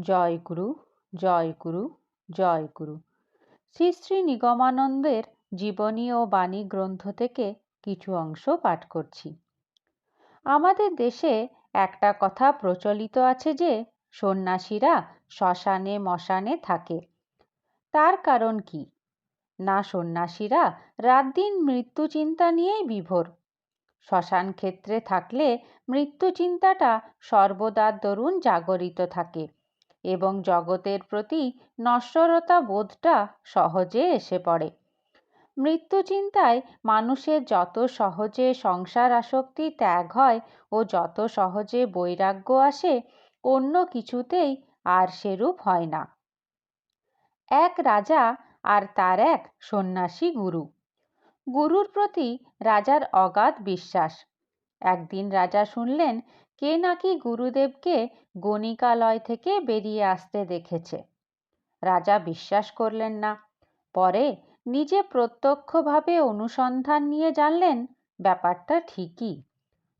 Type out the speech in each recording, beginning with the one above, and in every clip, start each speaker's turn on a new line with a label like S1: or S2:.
S1: জয় গুরু জয় গুরু জয় গুরু। শ্রী শ্রী নিগমানন্দের জীবনী ও বাণী গ্রন্থ থেকে কিছু অংশ পাঠ করছি। আমাদের দেশে একটা কথা প্রচলিত আছে যে, সন্ন্যাসীরা শ্মশানে মশানে থাকে। তার কারণ কি? না সন্ন্যাসীরা রাত দিন মৃত্যু চিন্তা নিয়েই বিভোর। শ্মশান ক্ষেত্রে থাকলে মৃত্যু চিন্তাটা সর্বদা দরুন জাগরিত থাকে। এবং জগতের প্রতি নশ্বরতা বোধটা সহজে এসে পড়ে। মৃত্যু চিন্তায় মানুষের যত সহজে সংসার আসক্তি ত্যাগ হয় ও যত সহজে বৈরাগ্য আসে, অন্য কিছুতেই আর সেরূপ হয় না। এক রাজা আর তার এক সন্ন্যাসী গুরু। গুরুর প্রতি রাজার অগাধ বিশ্বাস। একদিন রাজা শুনলেন কে নাকি গুরুদেবকে গণিকালয় থেকে বেরিয়ে আসতে দেখেছে? রাজা বিশ্বাস করলেন না। পরে নিজে প্রত্যক্ষভাবে অনুসন্ধান নিয়ে জানলেন, ব্যাপারটা ঠিকই।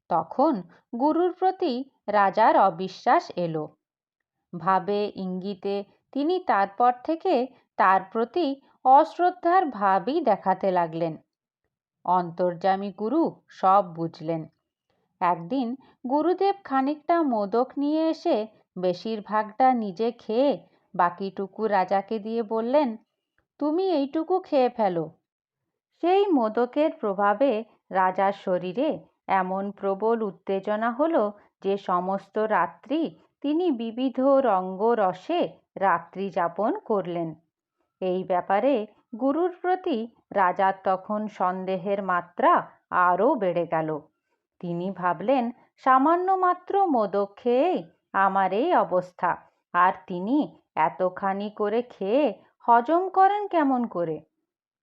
S1: তখন গুরুর প্রতি রাজার অবিশ্বাস এলো। ভাবে ইঙ্গিতে তিনি তারপর থেকে তার প্রতি অশ্রদ্ধার ভাবই দেখাতে লাগলেন। অন্তর্যামী গুরু সব বুঝলেন। একদিন গুরুদেব খানিকটা মোদক নিয়ে এসে বেশিরভাগটা নিজে খেয়ে বাকিটুকু রাজাকে দিয়ে বললেন, তুমি এইটুকু খেয়ে ফেলো। সেই মোদকের প্রভাবে রাজার শরীরে এমন প্রবল উত্তেজনা হলো যে সমস্ত রাত্রি তিনি বিবিধ রঙ্গ রসে রাত্রি যাপন করলেন। এই ব্যাপারে গুরুর প্রতি রাজার তখন সন্দেহের মাত্রা আরও বেড়ে গেল। তিনি ভাবলেন, সামান্য মাত্র মোদক খেয়েই আমার এই অবস্থা। আর তিনি এতখানি করে খেয়ে হজম করেন কেমন করে?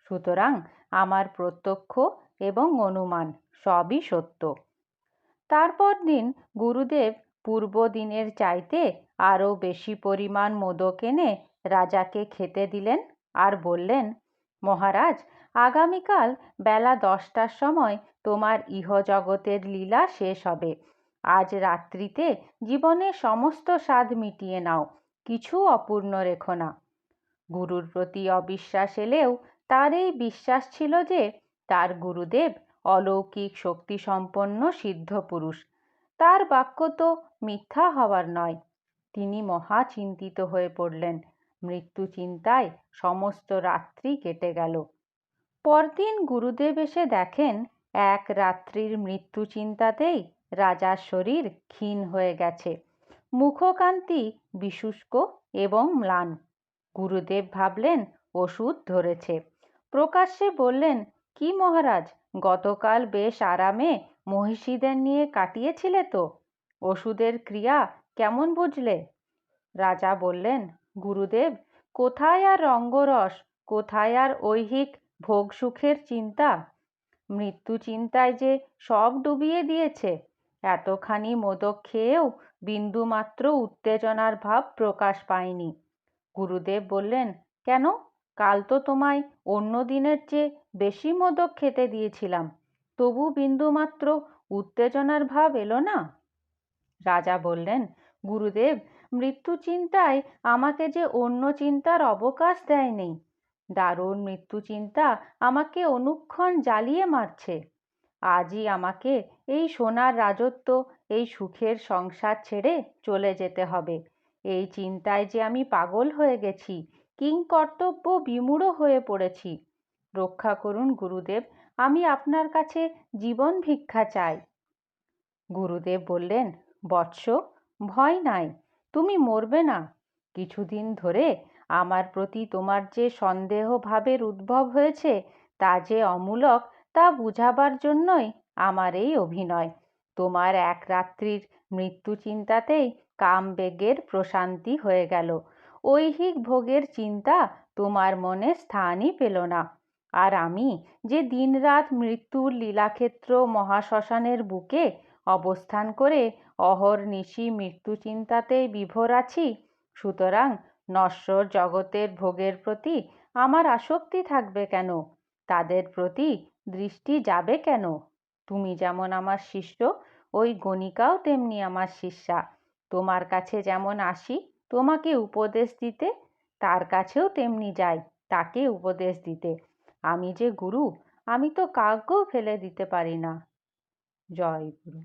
S1: সুতরাং আমার প্রত্যক্ষ এবং অনুমান সবই সত্য। তারপর দিন গুরুদেব পূর্ব দিনের চাইতে আরও বেশি পরিমাণ মোদক এনে রাজাকে খেতে দিলেন আর বললেন, মহারাজ, আগামীকাল বেলা দশটার সময় তোমার ইহজগতের লীলা শেষ হবে। আজ রাত্রিতে জীবনের সমস্ত স্বাদ মিটিয়ে নাও, কিছু অপূর্ণ রেখো না। গুরুর প্রতি অবিশ্বাস এলেও তার এই বিশ্বাস ছিল যে তার গুরুদেব অলৌকিক শক্তিসম্পন্ন সিদ্ধ পুরুষ। তার বাক্য তো মিথ্যা হওয়ার নয়। তিনি মহা চিন্তিত হয়ে পড়লেন। মৃত্যু চিন্তায় সমস্ত রাত্রি কেটে গেল। পরদিন গুরুদেব এসে দেখেন এক রাত্রির মৃত্যু চিন্তাতেই রাজার শরীর ক্ষীণ হয়ে গেছে। মুখকান্তি, বিশুষ্ক এবং ম্লান। গুরুদেব ভাবলেন, ওষুধ ধরেছে। প্রকাশ্যে বললেন, কি মহারাজ, গতকাল বেশ আরামে মহিষীদের নিয়ে কাটিয়েছিলে তো? ওষুধের ক্রিয়া কেমন বুঝলে? রাজা বললেন, গুরুদেব, কোথায় আর রঙ্গরস, কোথায় আর ঐহিক ভোগ সুখের চিন্তা? মৃত্যু চিন্তায় যে সব ডুবিয়ে দিয়েছে। এতখানি মোদক খেয়েও বিন্দুমাত্র উত্তেজনার ভাব প্রকাশ পায়নি। গুরুদেব বললেন, কেন? কাল তো তোমায় অন্য দিনের চেয়ে বেশি মোদক খেতে দিয়েছিলাম। তবু বিন্দুমাত্র উত্তেজনার ভাব এলো না? রাজা বললেন, গুরুদেব, মৃত্যু চিন্তায় আমাকে যে অন্য চিন্তার অবকাশ দেয়নি। দারুণ মৃত্যু চিন্তা আমাকে অনুক্ষণ জ্বালিয়ে মারছে। আজই আমাকে এই সোনার রাজত্ব, এই সুখের সংসার ছেড়ে চলে যেতে হবে। এই চিন্তায় যে আমি পাগল হয়ে গেছি, কিংকর্তব্য বিমূঢ় হয়ে পড়েছি। রক্ষা করুন গুরুদেব, আমি আপনার কাছে জীবন ভিক্ষা চাই। গুরুদেব বললেন, বৎস, ভয় নাই, তুমি মরবে না। কিছুদিন ধরে আমার প্রতি তোমার যে সন্দেহ ভাবের উদ্ভব হয়েছে, তা যে অমূলক, তা বুঝাবার জন্যই আমার এই অভিনয়। তোমার এক রাত্রির মৃত্যু চিন্তাতেই কামবেগের প্রশান্তি হয়ে গেল। ঐহিক ভোগের চিন্তা তোমার মনে স্থানই পেল না। আর আমি যে দিনরাত মৃত্যুর লীলাক্ষেত্র মহাশ্মশানের বুকে অবস্থান করে অহর্নিশি মৃত্যু চিন্তাতেই বিভোর আছি, সুতরাং নশ্বর জগতের ভোগের প্রতি আমার আসক্তি থাকবে কেন? তাদের প্রতি দৃষ্টি যাবে কেন? তুমি যেমন আমার শিষ্য, ওই গণিকাও তেমনি আমার শিষ্যা। তোমার কাছে যেমন আসি, তোমাকে উপদেশ দিতে, তার কাছেও তেমনি যাই, তাকে উপদেশ দিতে। আমি যে গুরু, আমি তো কাউকেও ফেলে দিতে পারি না। জয় গুরু।